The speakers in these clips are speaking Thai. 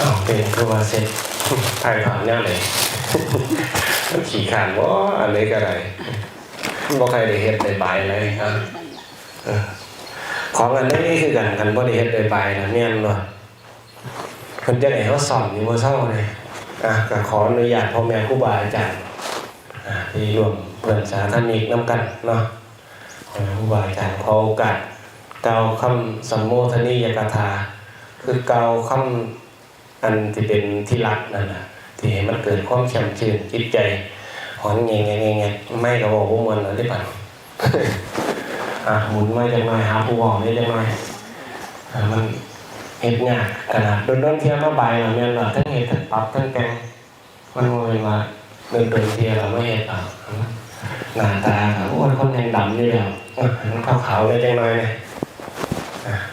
อ้าวเป็นคือว่าเสร็จไทยผ่านเนี่ยเลยขี่ขานว่าอันนี้ก็ได้บ่ใครได้เฮ็ดได้บายเลยครับของอันนี้คือกันกันบ่ได้เฮ็ดได้บายนะแม่นบ่เพิ่นจะได้เฮาสอนอยู่บ่เช้าเลยอะก็ขออนุญาตพ่อแม่ครูบาอาจารย์อ่าที่รวมเพื่อนสาธารณิกนํกันเนาะครูบาอาจารย์ขอโอกาสเก่าคำสัมโมทนียกถาคือเก่าคำ อันที่เป็นที่รักนั่นน่ะที่ให้มันเกิดความแช่มชื่นจิตใจหอนเงี้ยเงี้ยเงี้ยไม่ก็บอกว่ามันอะไรป่ะอะหมุนไม่จังหน่อยหาผู้บอกไม่จังหน่อยมันเห็ดยากขนาดโดนโดนเทียมมาใบเราเนี่ยเราทั้งเห็ดทั้งปรับทั้งแกงมันโมยมาเดินโดนเทียเราไม่เห็ดอะหน้าตาอะโอ้ยคนยังดำนี่แล้วมันขาวๆได้จังหน่อยเนี่ย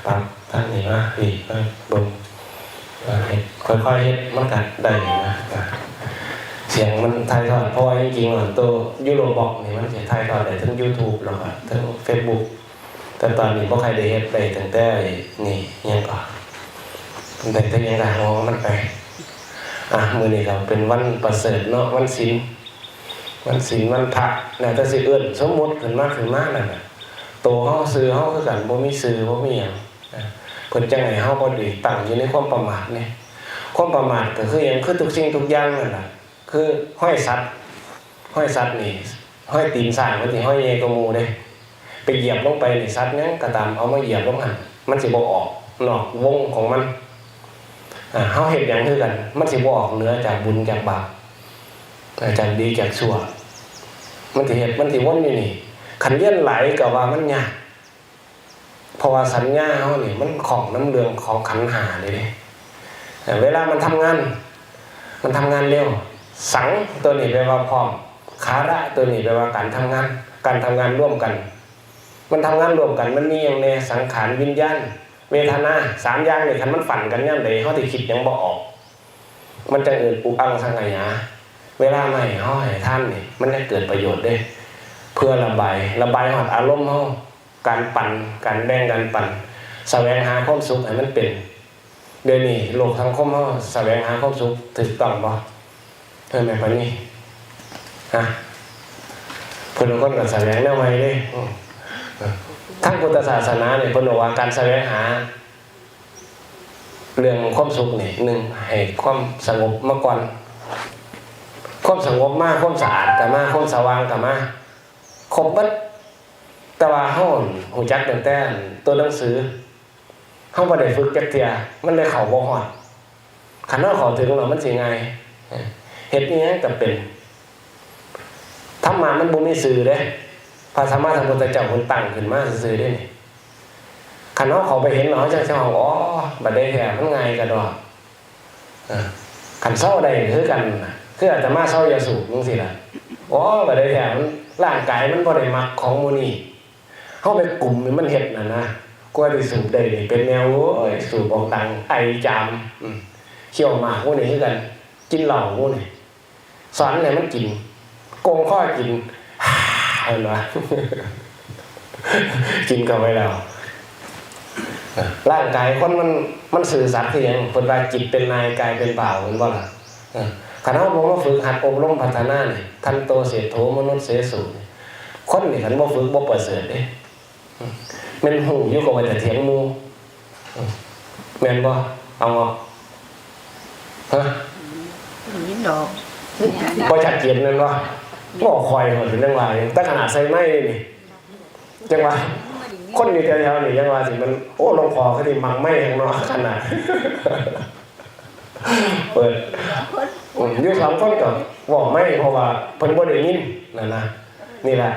ปรับท่านนี่มาดีไปบน ค่อยๆเห็ดมันกัดได้นะเสียงมันถ่ายทอดเพราะว่าจริงๆอะตัวยูโรบอกนี่มันจะถ่ายทอดได้ทั้ง YouTube แล้วก็ทั้ง Facebook แต่ตอนนี้บ่ใครได้เฮ็ดได้ตั้งแต่นี่ยังก็ได้แต่ยังก็มองมันไปอะมือนี้ก็เป็นวันประเสริฐเนาะวันศีลวันศีลวันพระแล้วแต่สิเอิ้นสมมติขึ้นมาขึ้นมานั่นน่ะโตเฮาซื้อเฮาคือกันบ่มีซื้อบ่มีหยังอะ พิ่นจังไห้เฮาบ่ด้ตั้งอยู่ในความประมาทนี่ความประมาทก็คือหยังคือทุกสิ่งทุกอย่างนั่นล่ะคือห้อยสัตว์ห้อยสัตว์นี่ห้อยตีนสร้างมันสิห้อยเยกบหมูเด้ไปเหยียบลงไปนี่สัตว์หยังก็ตามเอามาเหยียบลงหันมันสิบ่ออกนอกวงของมันอ่าเฮาเฮ็ดหยังคือกัน มันสิบ่ออกเหนือจากบุญจากบาปอาจากดีจากชั่วมันสิเฮ็ดมันสิวนอยู่นี่ขันเลี้ยนไหลก็ว่ามันยาก ราะว่าสัญญาเฮาเนี่ยมันของน้ำเรืองของขันหาเลยเด้แต่เวลามันทำงาน มันทำงานเร็ว สังตัวนี้แปลว่าพร้อมขาระตัวนี้แปลว่าการทำงาน การทำงานร่วมกัน มันทำงานร่วมกันมันมีอย่างในสังขารวิญญาณเวทนาสามอย่างเนี่ยคันมันฝันกันย่ำใดเขาที่คิดยังบ่ออก มันจะเอิดอุอังสังขยาเวลาไม่เขาให้ท่านเนี่ยมันจะเกิดประโยชน์เด้เพื่อระบายระบายหอดอารมณ์เขา การปั่นการแบ่งการปั่นแสวงหาความสุขให้มันเป็นเดี๋ยวนี้โลกสังคมเขาแสวงหาความสุขถูกต้องบ่เออแม่ปานนี้ฮะเพิ่นคนก็แสวงแนวใหม่เด้อืมเออทางพุทธศาสนาเนี่ยเพิ่นบอกว่าการแสวงหา เรื่องความสุขนี่หนึ่งให้ความสงบมาก่อนความสงบมากความสะอาดก็มาความสว่างก็มาครบบิด แต่ว่าเฮาฮู้จักตั้งแต่ตัวหนังสือเฮาบ่ได้ฝึกจักเทียมันเลยเข้าบ่ฮอดคันเฮาเข้าถึงแล้วมันสิง่ายเฮ็ดอีหยังก็เป็นธรรมะมันบ่มีสื่อเด้พระสัมมาสัมพุทธเจ้าเพิ่นตั้งขึ้นมาซื่อๆเด้นี่คันเฮาเข้าไปเห็นแล้วเฮาจังสิว่าอ๋อบัดได้แท้มันง่ายกะดอกคันเซาได้คือกันคืออาตมาเซายาสูบจังซี่ล่ะอ๋อบัดได้แท้มันร่างกายมันบ่ได้มักของมูนี้ เฮาไปกลุ่มมันเฮ็ดน่ะนะกว่าที่สูบได้เป็นแนวโอ้ยสูบออกดังไอจามเขี่ยวหมากพวกนี้คือกัน กินเหล้าพวกนี้สอนไหนมันกินโกงข้อกินเห็นปะกินก็ไปแล้วร่างกายคนมันมันสื่อสารคือหยังคนว่าจิตเป็นนายกายเป็นเปล่าเห็นบ่ล่ะเออคณะผมว่าฝึกหัดอบรมพัฒนาเนี่ยทันโตเสโถมนุษย์เสสูนี่คนนี่ขันบ่ฝึกบ่ประเสริฐเด้ แม่นหูอยู่กับว่าจะเถียงหมูอืมแม่นบ่เอาบ่ฮะยิ้มดอกบ่ชัดเจนนั่นบ่บ่คอยมันเป็นเรื่องว่าอย่างแต่ขนาดใส่ไม้นี่จังว่าคนอยู่แถวๆนี่จังว่าสิมันโอ้หลวงพ่อเขาสิมังไม้ข้างนอกขนาดเปิดอืมอยู่สองคนก็บอกไม่เพราะว่าเพิ่นบ่ได้ยินนั่นนะนี่แหละ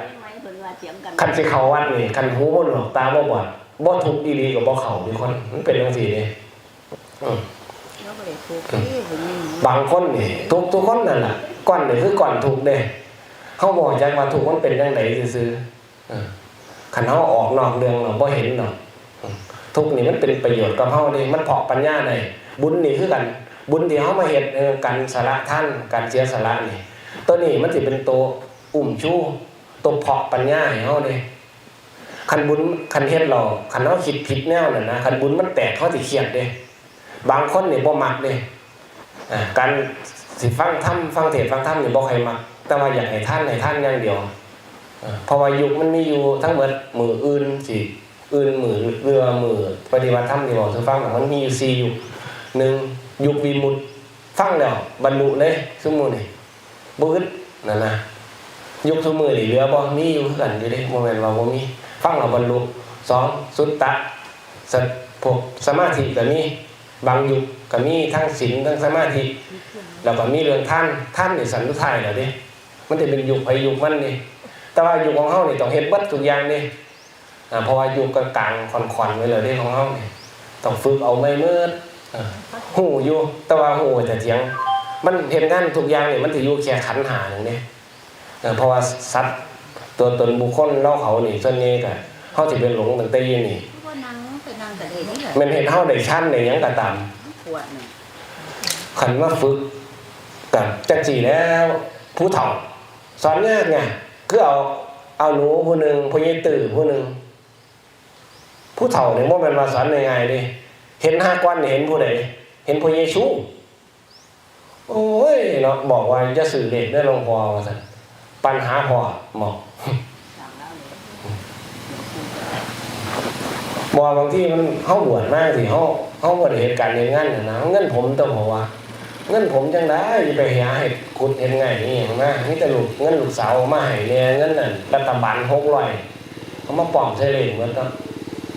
คันสิเข้าวัดนี่คันหูบ่หนวกตาบ่บอดบ่ทุกข์อีหลีก็บ่เข้ามีคนมันเป็นจังซี่นี่อืมบางคนนี่ทุกทุกคนนั่นล่ะก่อนนี่คือก่อนทุกข์เด้เฮาบ่รู้จักว่าทุกข์มันเป็นจังไดซื่อๆเออคันเฮาออกนอกเรื่องเราบ่เห็นดอกอืมทุกข์นี่มันเป็นประโยชน์กับเฮาเด้มันเพาะปัญญาได้บุญนี่คือกัน บุญที่เฮามาเฮ็ดเออการสละท่านการเสียสละนี่ตัวนี้มันสิเป็นตัวอุ้มชู ตัวเพาะปัญญาให้เฮาเด้คันบุญคันเฮ็ดเราคันเฮาคิดผิดแนวนั่นนะคันบุญมันแตกเฮาสิเครียดเด้บางคนนี่บ่มักเด้อ่าการสิฟังธรรมฟังเทศฟังธรรมนี่บ่ใครมักแต่ว่าอยากให้ท่านให้ท่านอย่างเดียวเพราะว่ายุคมันมีอยู่ทั้งหมดมืออื่นสิอื่นมือเรือมือปฏิบัติธรรมที่บอกคือฟังมันมีอยู่สี่ยุคหนึ่งยุควิมุตฟังแล้วบรรลุเลยซุมื้อนี่บ่อึดนั่นนะ ยุคซุมื้อนี่เหลือบ่มีอยู่คือกันอยู่เด้บ่แม่นว่าบ่มีฟังแล้วบรรลุสองสุตตะสะพวกสมาธิก็มีบางยุคก็มีทั้งศีลทั้งสมาธิแล้วก็มีเรื่องท่านท่านนี่สันตุไทายแล้วดิมันจะเป็นยุคไปยุคมันนี่แต่ว่ายุคของเฮานี่ต้องเฮ็ดเบัดทุกอย่างนี่เพราะว่ายุคกลางๆค่อนๆไว้เลยเด้ของเฮานี่ต้องฝึกเอาไม่เมิดอ่าหูอยู่แต่ว่าหูจะเถียง มันเห็นงานทุกอย่างนี่มันสิอยู่แค่ขันหาหนึงเด้ เออเพราะว่าสัตว์ตัวตนบุคคลเล่าเขานี่ส่วนใหญ่ก็เฮาสิเป็นหลงตั้งแต่ยี่นี่ว่านั่งไปนั่งแต่เด็กนี่แหละแมันเห็นเฮาได้ชั้นได้หยังก็ตามปวดเนี่ยขันมาฝึกกับจังสีแล้วผู้เฒ่าสอนยากไงคือเอาเอาหนูผู้หนึ่งผู้ใหญ่ตื่นผู้หนึ่งผู้เฒ่าเนี่ยว่ามันมาสอนยังไงดิเห็นห้ากวันนี่เห็นผู้ใดเห็นผู้ใหญ่ชู้โอ้ยเนาะบอกว่าจะสื่อเด็กได้ลงพอว่าสัน ปัญหาพอหมอกสั่งแล้วเลยบอกบางที่มันเข้าบวชมากสิเข้าเข้าบวชเหตุการณ์ในงานน่นะเงินผมต้องบอกว่าเงินผมจังได้ไปหาเห็ดขุดเห็นไงนี่เห็นไหมนี่แต่ลูกเงินลูกสาวเอามาให้เนี่ยเงินนั่นรัฐบาลหกร้อยเขามาปลอมใช่เลยเหมือนกัน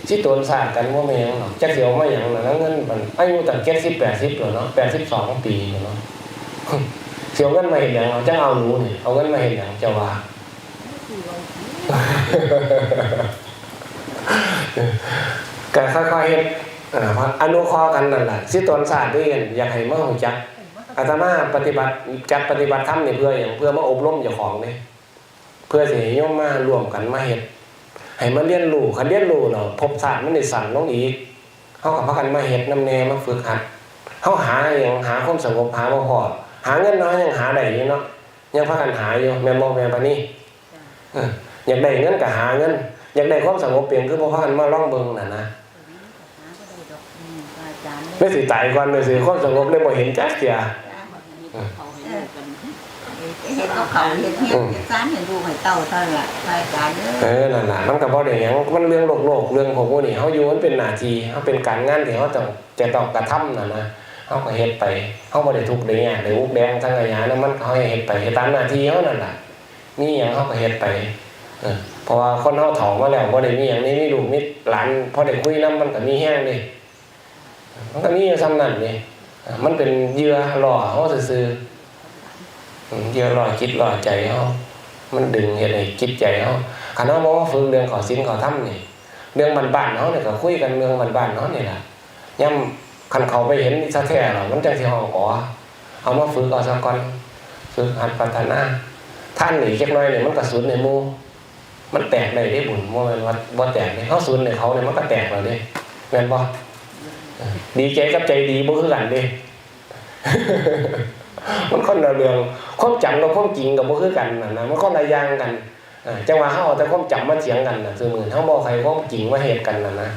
ที่ตัวสากันว่าไม่หยังหรอกจะเสียวมาอย่างนั้นเงินมันอายุตั้งเจ็ดสิบแปดสิบแล้วเนาะแปดสิบสองปีแล้วเนาะ สียวเงินมาเห็นอย่างเราจะเอาหนูนี่เอาเงินมาเห็นอย่างจะว่าก็ค่อยๆเฮ็ดอ่าเพราะอนุเคราะห์กันนั่นแหละสิตนศาสตร์ด้วยกันอยากให้เมารู้จักอาตมาปฏิบัติจัดปฏิบัติธรรมนี่เพื่ออย่างเพื่อมาอบรมเจ้าของเนี่ยเพื่อสิให้โยมมารวมกันมาเฮ็ดให้มาเรียนรู้คันเรียนรู้แล้วภพศาสตร์มันได้สั่นลงอีกเฮาก็พากันมาเฮ็ดน้ำแนมาฝึกหัดเฮาหาหยังหาความสงบหาบ่พอ หาเงินน้อยยังหาได้อยู่เนาะยังพากันหาอยู่แม่นบ่แม่นปานนี้เอออยากได้เงินก็หาเงินอยากได้ความสงบเปลี่ยนคือบ่พากันมาลองเบิ่งน่ะนะอาจารย์ไม่สิตายก่อนไม่สิความสงบเลยบ่เห็นจักเสียเขาเห็นกันเห็นเขาเขาเห็นเห็นสารเห็นดูให้เต่าเท่านั้นแหละอาจารย์เออนั่นน่ะมันก็บ่ได้หยังมันเรื่องโลกโลกเรื่องของพวกนี้เฮาอยู่มันเป็นหน้าที่เฮาเป็นการงานที่เฮาต้องจะต้องกระทำน่ะนะ เฮาก็เฮ็ดไปเฮาบ่ได้ทุกข์ได้ยากได้อุกแดงทั้งอาญานะมันเฮาให้เฮ็ดไปเฮ็ดตามหน้าที่เฮานั่นแหละมีหยังเฮาก็เฮ็ดไปเพราะว่าคนเฮาเฒ่ามาแล้วบ่ได้มีหยังนี่มีลูกมีหลานพอได้คุยนํมันก็มีแฮงเด้มันก็มีอยู่ซ้ำนั้นนี่มันเป็นเยื่อล่อเฮาซื่อเยื่อล่อจิตล่อใจเฮามันดึงเฮ็ดให้จิตใจเฮาคันเฮาบ่าฝึกเรื่องขอศีลขอธรรมนี่เรื่องบ้านๆเฮาเนี่ยก็คุยกันเรื่องบ้านๆเฮาเนี่ยแหละย่ำ คันเขาไปเห็นซะแท้แล้วมันจังสิฮ้องอ๋อเอามาฝึกเอาซะก่อนฝึกหัดพัฒนาท่านหนี่จักน่อยนี่ยมันก็สุดในมูมันแตกได้เด้บุญบ่แม่นว่าบ่แตกเด้เฮาสุดในเขาเนี่ยมันก็แตกแล้วเด้แม่นบ่ดีใจกับใจดีบ่คือกันเด้มันคนละเรื่องความจำกับความจริงกับบ่คือกันนะนะมันคนละอย่างกันจังหวะเฮาเอาแต่ความจำมาเถียงกันนะคือมือเฮาบ่ใครความจริงมาเหตุกันนะนะ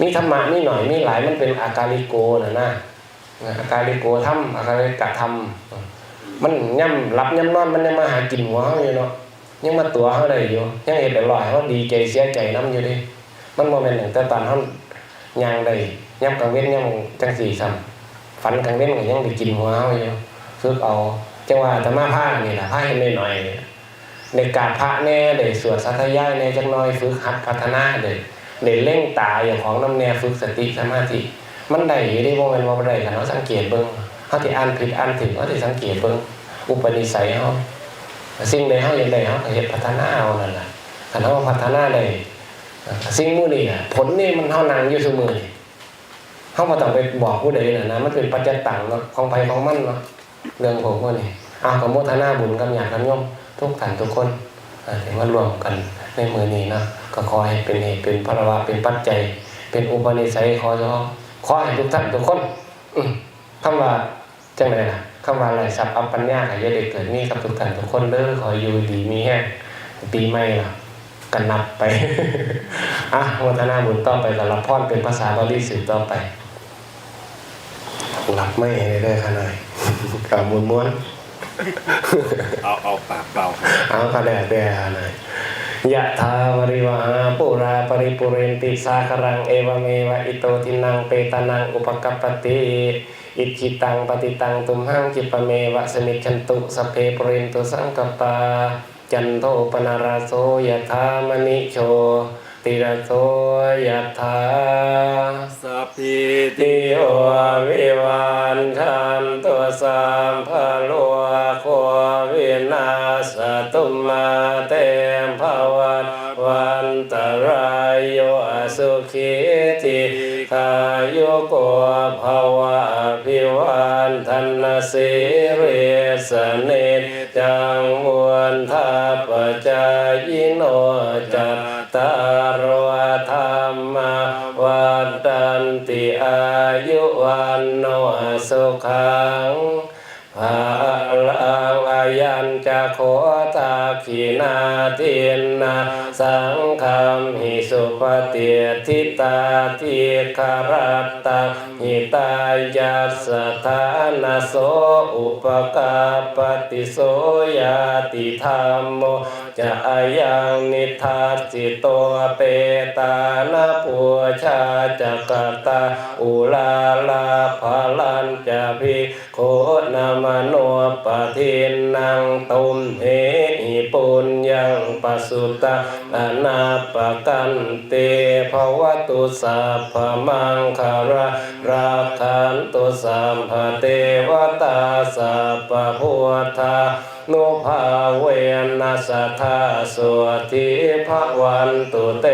มีธรรมะมีหน่อยมีหลายมันเป็นอาการิโกนะนะอาการิโกธรรมอาการิกะธรรมอ่ามันย่ำรับย่ำนอนมันยังมาหากินหัวเฮาอยู่เนาะยังมาตัวเฮาได้อยู่ยังเฮ็ดได้ลอยเฮาดีใจเสียใจนํอยู่ดิมันบ่แม่นตั้งแต่ตอนเฮาย่างได้ย่ำกลางเว้นย่ำจังสี่ซ้ำฝันกลางเว้นก็ยังได้กินหัวเฮาอยู่ฝึกเอาจังว่าธรรมะผ้านี่แหละผ้าเห็นหน่อยเนี่ยในกาบพระแน่ได้สวดสัทยายแน่จักหน่อยฝึกหัดพัฒนาเด้ ได้เล่งตาอย่างของน้ำแน่ฝึกสติสมาธิมันได้ยได้บ่แม่นว่าบ่ได้กันเฮาสังเกตเบิ่งเฮาสิอ่านผิดอ่านถึงเฮาสิสังเกตเบิ่งอุปนิสัยเฮาสิ่งใดเฮาอยากได้เฮาก็เฮ็ดพัฒนาเอานั่นล่ะคันเฮาพัฒนาได้สิ่งมื้อนี้ผลนี่มันเฮานั่งอยู่ซุมื้อนี่เฮาบ่ต้องไปบอกผู้ใดน่ะนะมันเป็นปัจจตังเนาะของไผของมันเนาะเรื่องของพวกนี้เอาขอโมทนาบุญกับญาติกันโยมทุกท่านทุกคนถือว่ารวมกันในมือนี้นะ ก็ขอให้เป็นเหตุเป็นพระวะเป็นปัจจัย เป็นอุปนิสัยขอขอให้ทุกท่านทุกคนอืมคำว่าจังไรล่ะคำว่าอะไรสัพอัปปัญญาขายาได้เกิดมีกับทุกท่านทุกคนเด้อขออยู่ดีมีแห้งปีใหม่ล่ะกันนับไปอะโมทนาบุญต่อไปกับรับพรเป็นภาษาบาลีสืบต่อไปหลับไม่ให้ได้ขนาดกับมุนม้วนเอาเอาปากเปล่าครับเอากระแดดแดดหน่อย ยะทาวริวหาปุราปริปุเรนติสาครังเอวเมวะอิโตทินังเปตานังอุปกัปปติอิจิตังปฏิตังตุมหังจิปเมวะสมิจันตุสเพปุเรนตุสังกปาจันโทปนาราโสยะธามณิโชติระโสยะธาสัพพิติโอวิวันชันตัวสามพะโลโควินาสตุมาเต วันตรายโยสุขีติขายุโกภวะพิวันทันสิริสเนจังมวนทัปจายโนจัตตารวธรรมวัฏันติอายุวันโนสุขัง ตาขีนาทินนาสังฆมหิสุปฏิทิตาทิคารัตตาหิตายัสสถานาโสอุปกาปฏิโสยาติธรรมโมจะอายังนิทัสสิโตเปตานาปัวชาจักตาอุลาลาภาลันจะพิโคนามโนปทินนางตุมเห ปุญญังปสุตะอนาปกันเตภวตุสัพพมังคาระราคันตุสัมภเทวตาสัพพพุทธานุภาเวนัสธาสวทิภวันตุเต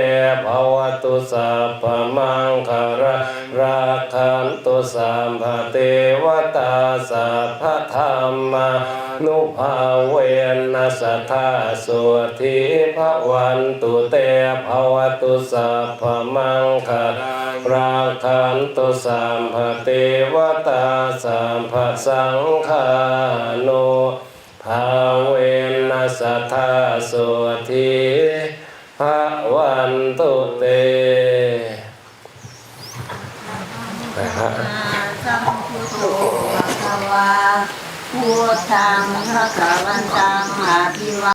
ภวตุสัพพมังคาระราคันตุสัมภเทวตาสัพพธรรมา นุภาเวนัสทธาสวทิภวันตุเตภวตุสัพพมังคาระราคันตุสัมภเทวตาสัมภสังฆานุภาเวนัสทธาโสทิภะวันตุเตไปฮะสัมพุทโธภะคะวา พุทธังพระคะวันตังอาภิวา